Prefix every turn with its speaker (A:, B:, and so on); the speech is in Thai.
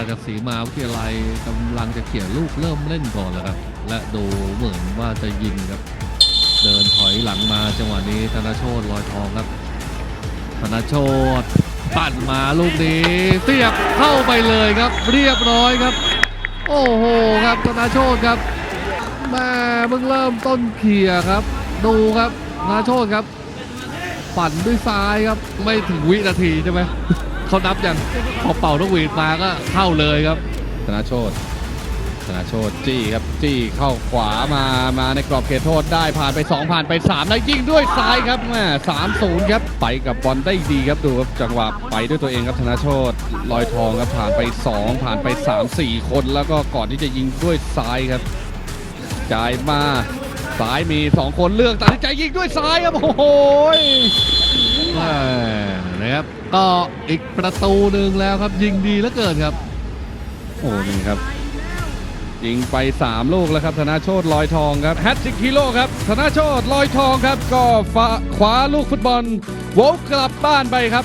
A: วิทยาลัยกำลังจะเขี่ยลูกเริ่มเล่นก่อนแล้วครับ และดูเหมือนว่าจะยิงครับ เดินถอยหลังมาจังหวะนี้ธนาโชตลอยทองครับ ธนาโชตปั่นมาลูกนี้เสียบเข้าไปเลยครับ เรียบร้อยครับ โอ้โหครับธนาโชตครับแม่เพิ่งเริ่มต้นเขี่ยครับ ดูครับธนาโชตครับ ปั่นด้วยซ้ายครับไม่ถึงวินาทีใช่ไหม เขานับย่างพอเป่านกหวีดมาก็เข้าเลยครับ
B: ธนาโชตธนาโชตจี้ครับจี้เข้าขวามามาในกรอบเขตโทษได้ผ่านไป 2 ผ่านไป 3 แล้วยิงด้วยซ้ายครับแม่สามศูนย์ครับไปกับบอลได้ดีครับดูครับจังหวะไปด้วยตัวเองครับธนาโชตลอยทองครับผ่านไป 2 ผ่านไป 3 4 คนแล้วก็ก่อนที่จะยิงด้วยซ้ายครับจ่ายมาซ้ายมี 2 คนเลือกตัดสินใจยิงด้วยซ้ายครับโอ้โห
A: นะครับ ก็อีกประตูหนึ่งแล้วครับ ยิงดีเหลือเกินครับ
B: โอ้นี่ครับ ยิงไป 3 ลูกแล้วครับธนาโชตลอยทองครับแฮตติกฮีโร่ครับธนาโชตลอยทองครับ ก็ฟ้าคว้าลูกฟุตบอลโวลกลับบ้านไปครับ